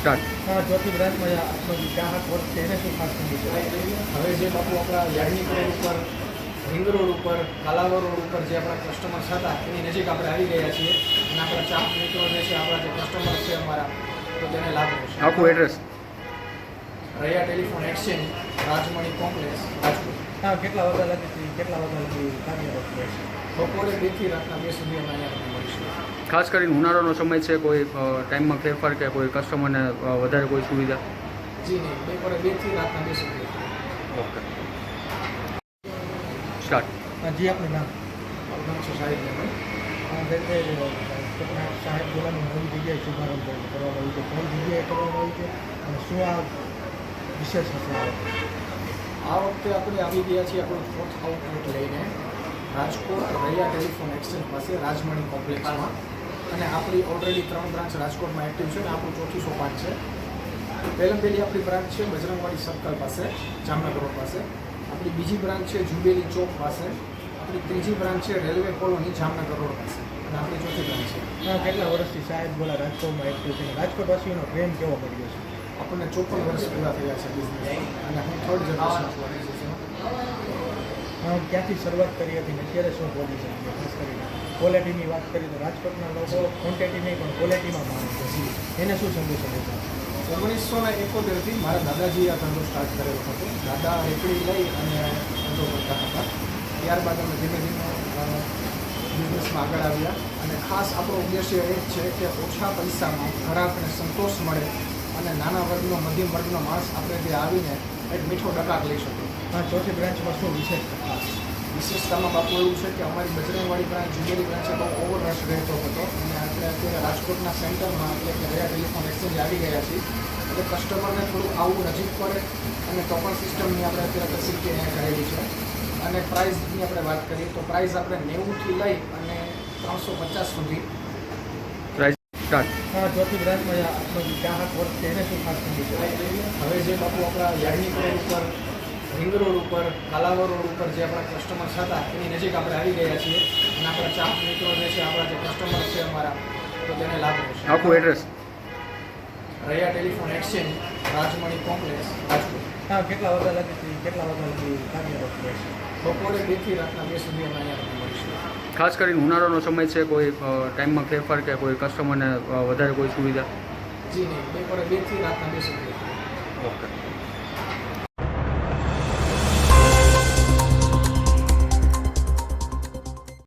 ચોથી બ્રાન્ચમાં આપણો ગ્રાહક વર્ગ છે એને શું ખાસ હવે જે બાપુ આપણા યાર્ડની રોડ ઉપર રિંગ રોડ ઉપર કાલાવર રોડ ઉપર જે આપણા કસ્ટમર્સ હતા એની નજીક આપણે આવી ગયા છીએ. અને આપણા ચાર મિત્રો જે છે આપણા જે કસ્ટમર છે અમારા તો તેને લાભ મળશે. આખું એડ્રેસ રહ્યા telephone exchange Rajmani congress. Rajkot હા કેટલા વાગ્યા લગી કેટલા વાગ્યા લગી કાર્યરત રહેશે બપોરે બેથી રાતના બે સુધી અમે અહીંયા મળીશું. ખાસ કરીને ઉનાળાનો સમય છે કોઈ ટાઈમમાં ફેરફાર કે કોઈ કસ્ટમરને વધારે કોઈ સુવિધા? જી નહીં બપોરે બેથી રાતના બે સુધી. ઓકે. સ્ટાર્ટ. હા જી આપનું નામ? મારું નામ છે એટલે સાહેબ બોલાની નવી જગ્યાએ શુભારંભ કરવામાં આવ્યો છે કઈ જગ્યાએ કરવામાં આવ્યું છે અને શું આ વિશેષ હશે. આ વખતે? આપણે આવી ગયા છીએ આપણું ફોર્થ આઉટલેટ લઈને. રાજકોટ રૈયા ટેલિફોન એક્સચેન્જ પાસે, રાજમણી કોમ્પ્લેક્સમાં. અને આપણી ઓલરેડી ત્રણ બ્રાન્ચ રાજકોટમાં એક્ટિવ છે અને આપણું ચોથી સોપાન છે. પહેલાં પહેલી આપણી બ્રાન્ચ છે બજરંગવાડી સર્કલ પાસે, જામનગર પાસે. આપણી બીજી બ્રાન્ચ છે જુબેલી ચોક પાસે. આપણી ત્રીજી બ્રાન્ચ છે રેલવે કોલોની જામનગર રોડ પાસે. અને આપણી ચોથી બ્રાન્ચ છે. કેટલા વર્ષથી સાહેબ બોલા રાજકોટમાં એક્ટિવ છે રાજકોટ રાજકોટવાસીઓનો પ્રેમ કેવો મળ્યો છે? આપણને ચોપન વર્ષ પૂરા થયા છે બિઝનેસ અને હું થર્ડ જનરેશન છું ક્યાંથી શરૂઆત કરી હતી ને અત્યારે શું પોઝિશન છે? ખાસ કરીને ક્વોલિટીની વાત કરીએ તો રાજકોટના લોકો ક્વોન્ટિટી નહીં પણ ક્વોલિટીમાં માને છે. એને શું સમજી શકે છે ઓગણીસો ને એકોતેરથી મારા દાદાજીએ આ ધંધો સ્ટાર્ટ કરેલો હતો. દાદા રેકડી લઈ અને ધંધો કરતા હતા. ત્યારબાદ અમે ધીમે ધીમે બિઝનેસમાં આગળ આવ્યા. અને ખાસ આપણો ઉદ્દેશ્ય એ જ છે કે ઓછા પૈસામાં ગ્રાહકને સંતોષ મળે અને નાના વર્ગનો મધ્યમ વર્ગનો માણસ આપણે જે આવીને એક મીઠો ડકાક લઈ શકે. હા ચોથી બ્રાન્ચમાં શું વિશેષ ખાસ વિશેષતામાં બાપુ એવું છે કે અમારી બજરંગવાડી બ્રાન્ચ જુગેરી બ્રાન્ચે બહુ ઓવર રશ રહેતો હતો. અને આપણે અત્યારે રાજકોટના સેન્ટરમાં એટલે કે રહ્યા ટેલિફોન એક્સચેન્જ આવી ગયા છીએ. એટલે કસ્ટમરને થોડું આવવું નજીક પડે અને તો પણ સિસ્ટમની આપણે અત્યારે ફેસિલિટી અહીંયા કરેલી છે. અને પ્રાઇઝની આપણે વાત કરીએ તો પ્રાઇઝ આપણે નેવુંથી લઈ અને ત્રણસો પચાસ સુધી પ્રાઇસ સ્ટાર્ટ હા ચોથી બ્રાન્ચમાં આપણો ગ્રાહક વર્ગ છે એને શું ખાસ હવે જે બાપુ આપણા યાર્ડની પ્લેન ઉપર રિંગ રોડ ઉપર કાલાવર રોડ ઉપર જે આપણા કસ્ટમર્સ હતા એની નજીક આપણે આવી ગયા છીએ. અને આપણા ચાપ મિત્રો જે છે આપણા જે કસ્ટમર્સ છે અમારા તો તેને લાભ આખું address Raiya telephone exchange Rajmani complex Rajkot. હા કેટલા વાગ્યા લગી કેટલા વાગ્યા લગી કાર્યરત રહેશે? બપોરે બેથી રાતના બે સુધી અમે અહીંયા મળીશું. ખાસ કરીને ઉનાળાનો સમય છે કોઈ ટાઈમમાં ફેરફાર કે કોઈ કસ્ટમરને વધારે કોઈ સુવિધા? જી નહીં બપોરે બેથી રાતના બે સુધી. ઓકે.